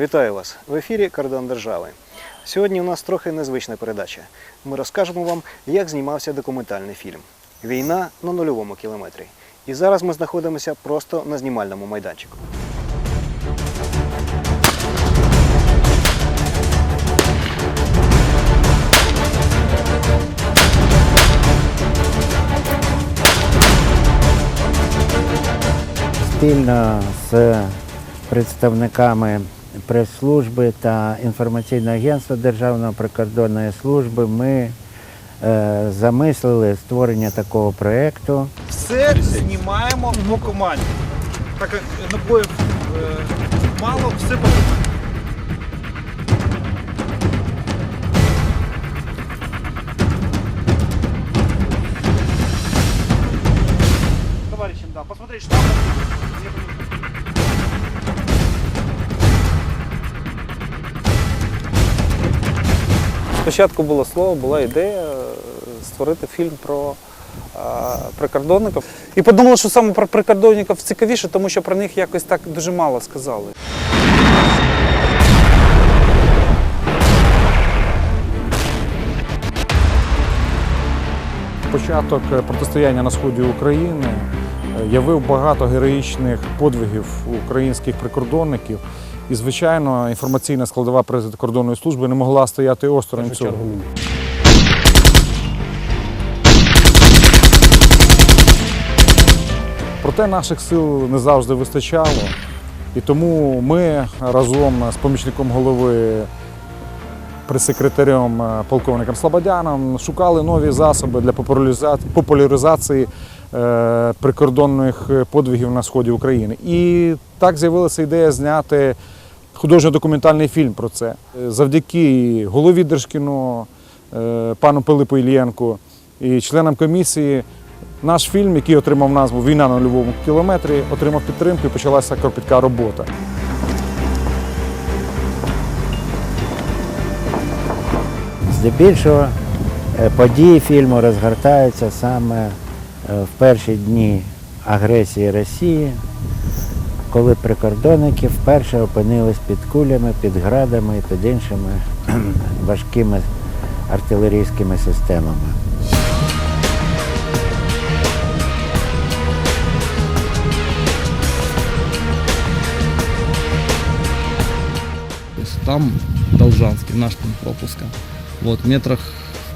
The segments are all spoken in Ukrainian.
Вітаю вас в ефірі Кордон Держави. Сьогодні у нас трохи незвична передача. Ми розкажемо вам, як знімався документальний фільм Війна на нульовому кілометрі. І зараз ми знаходимося просто на знімальному майданчику. спільно з представниками прес-служби та інформаційного агентства Державної прикордонної служби ми е, замислили створення такого проєкту. Все знімаємо по команді. Так як набоїв е, мало, все по команді. Спочатку було слово, була ідея е, створити фільм про е, прикордонників. І подумали, що саме про прикордонників цікавіше, тому що про них якось так дуже мало сказали. Початок е, протистояння на сході України явив багато героїчних подвигів українських прикордонників. І, звичайно, інформаційна складова прикордонної служби не могла стояти осторонь цього. Проте наших сил не завжди вистачало. І тому ми разом з помічником голови прес-секретарем е, полковником Слободяном шукали нові засоби для популяриза- популяризації е, прикордонних подвигів на сході України. І так з'явилася ідея зняти художньо-документальний фільм про це. Е, Завдяки голові Держкіно, е, пану Пилипу Ільєнку і членам комісії. Наш фільм, який отримав назву Війна на нульовому кілометрі, отримав підтримку і почалася кропітка робота. Здебільшого е, події фільму розгортаються саме е, в перші дні агресії Росії, коли прикордонники вперше опинились під кулями, під градами і під іншими важкими артилерійськими системами. Там Должанский, наш пункт пропуска. Вот, метрах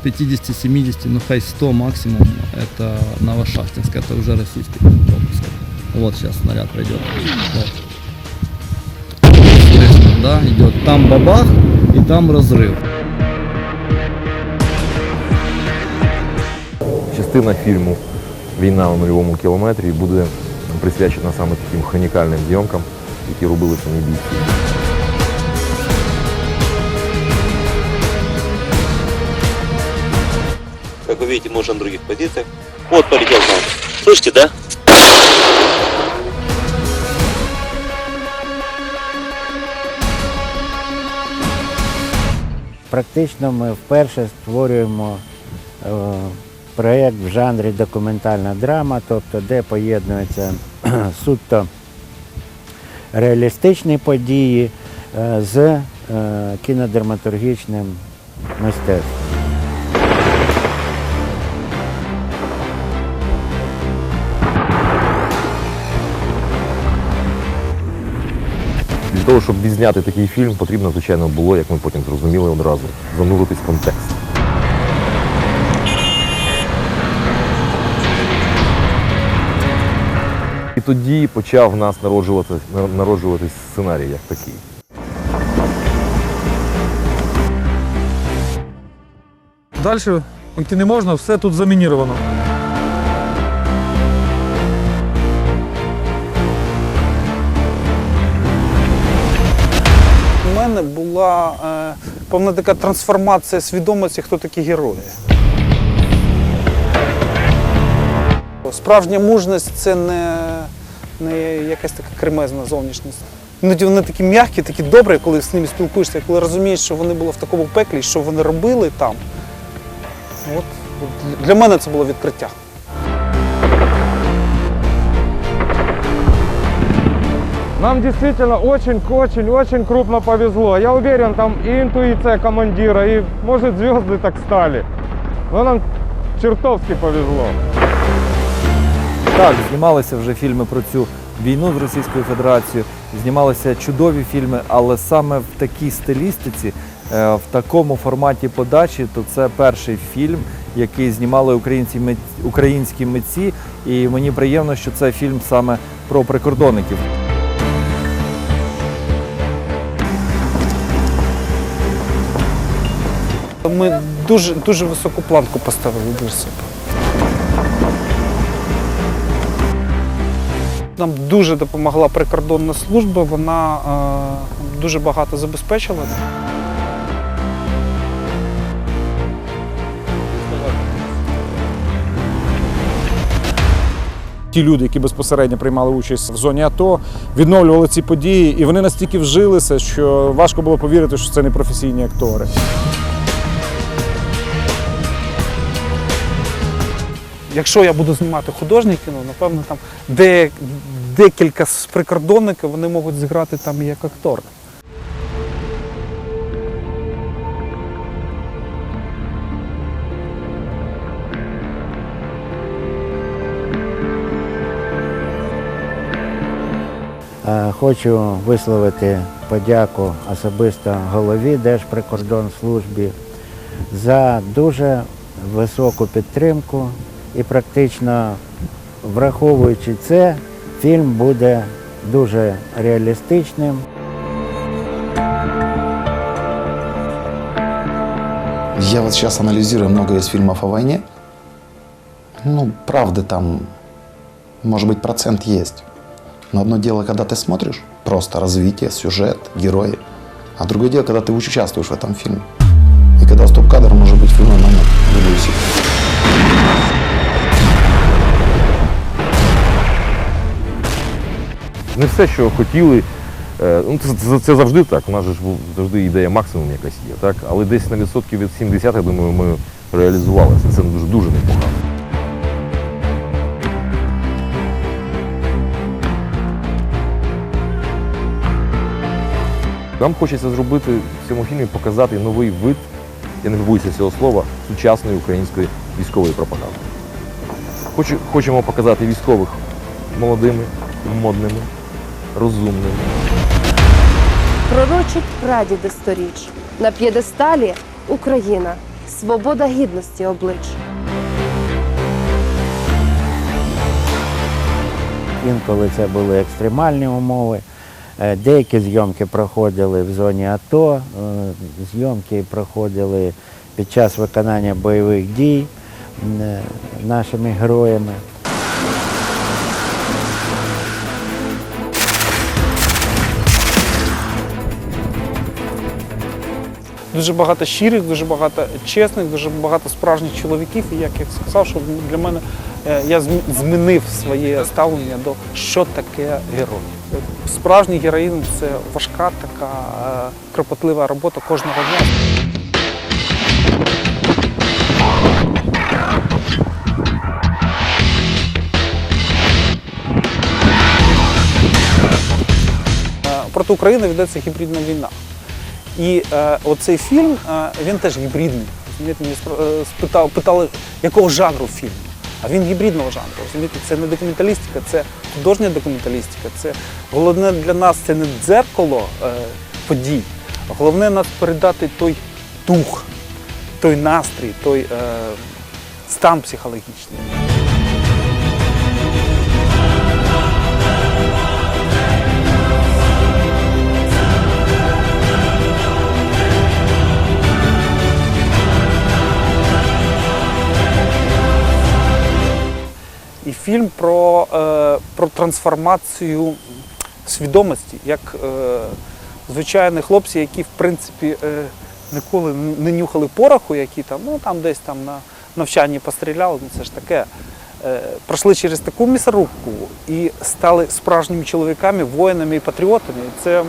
50-70, ну хай 100 максимум, это Новошахтинск, это уже российский пункт пропуска. Вот сейчас снаряд пройдет. Вот. Слышно, да, идет. Там бабах и там разрыв. Частина фільму Війна на нульовому кілометрі буде присвячена саме таким хронікальним зйомкам, які робили самі бійці. Видите, уже на других позициях. Вот полетел знак. Слышите, да? Практично ми вперше створюємо е, проєкт в жанрі документальна драма, тобто де поєднуються суто реалістичні події е, з е, кінодраматургічним мистецтвом. Того, щоб відзняти такий фільм, потрібно, звичайно, було, як ми потім зрозуміли одразу, зануритись в контекст. І тоді почав в нас народжуватись, народжуватись сценарій як такий. Далі йти не можна, все тут замініровано. Була е, певна така трансформація свідомості, хто такі герої. Справжня мужність це не, не якась така кремезна зовнішність. Іноді вони такі м'які, такі добрі, коли з ними спілкуєшся, коли розумієш, що вони були в такому пеклі, що вони робили там. От для мене це було відкриття. Нам действительно очень-очень-очень крупно повезло. Я уверен, там и интуиция командира, и, может, звезды так стали. Но нам чертовски повезло. Так, знімалися вже фільми про цю війну з Російською Федерацією, знімалися чудові фільми, але саме в такій стилістиці, е, в такому форматі подачі, то це перший фільм, який знімали українці українські митці. І мені приємно, що це фільм саме про прикордонників. Ми дуже, дуже високу планку поставили для себе. Нам дуже допомогла прикордонна служба, вона е, дуже багато забезпечила. Ті люди, які безпосередньо приймали участь в зоні АТО, відновлювали ці події, і вони настільки вжилися, що важко було повірити, що це не професійні актори. Якщо я буду знімати художнє кіно, напевно, там де, декілька з прикордонників вони можуть зіграти там як актори. Е, Хочу висловити подяку особисто голові Держприкордонслужбі за дуже високу підтримку і практично враховуючи це, фільм буде дуже реалістичним. Я вот сейчас анализирую много из фильмов о войне. Ну, правды там, может быть, процент есть. Но одно дело, когда ты смотришь, просто развитие, сюжет, герои. А другое дело, когда ты участвуешь в этом фильме. И когда стоп-кадр может быть в любой момент, в любую секунду. Не все, що хотіли. е, Ну, це, це, завжди так. У нас же ж завжди ідея максимум якась є, так? Але десь на відсотків від 70, я думаю, ми реалізувалися. Це дуже дуже непогано. Нам хочеться зробити в цьому фільмі показати новий вид, я не побоюся цього слова, сучасної української військової пропаганди. Хочемо показати військових молодими, модними, розумними. Пророчить прадіди сторіч. На п'єдесталі Україна, свобода гідності облич. Інколи це були екстремальні умови. Е, Деякі зйомки проходили в зоні АТО, е, зйомки проходили під час виконання бойових дій е, нашими героями. Дуже багато щирих, дуже багато чесних, дуже багато справжніх чоловіків. І як я сказав, що для мене е, я змінив своє ставлення до що таке герой. Справжній героїзм це важка така е, кропотлива робота кожного дня. Е, Проти України ведеться гібридна війна. І е, оцей фільм е, він теж гібридний. Мені е, спитав, питали, якого жанру фільм. А він гібридного жанру. Розумієте, це не документалістика, це художня документалістика. Це головне для нас це не дзеркало е, подій, головне нас передати той дух, той настрій, той е, стан психологічний. Фільм про, е, про трансформацію свідомості, як е, звичайні хлопці, які в принципі е, ніколи не нюхали пороху, які там, ну там десь там на навчанні постріляли, ну це ж таке. Е, пройшли через таку місорубку і стали справжніми чоловіками, воїнами і патріотами. Це,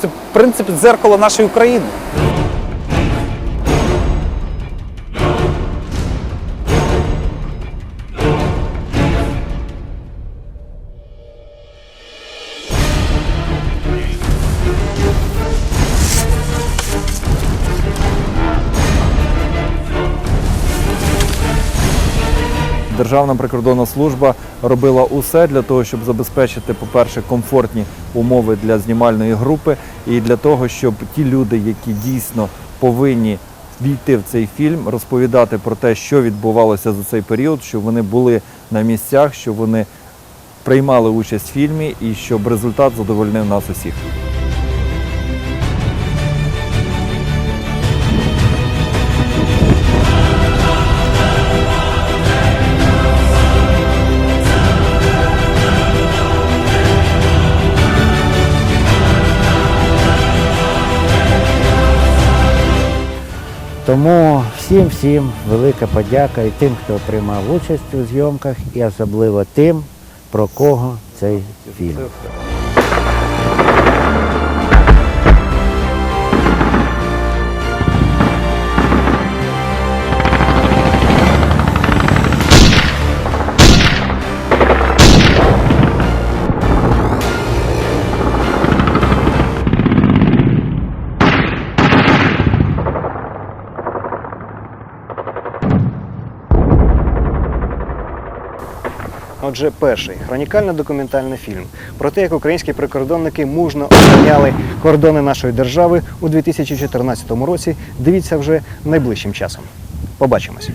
це в принципі дзеркало нашої України. Державна прикордонна служба робила усе для того, щоб забезпечити, по-перше, комфортні умови для знімальної групи, і для того, щоб ті люди, які дійсно повинні війти в цей фільм, розповідати про те, що відбувалося за цей період, щоб вони були на місцях, щоб вони приймали участь в фільмі і щоб результат задовольнив нас усіх. Тому всім всім велика подяка і тим, хто приймав участь у зйомках, і особливо тим, про кого цей фільм. Отже, перший хронікально-документальний фільм про те, як українські прикордонники мужно охороняли кордони нашої держави у 2014 році. Дивіться вже найближчим часом. Побачимось.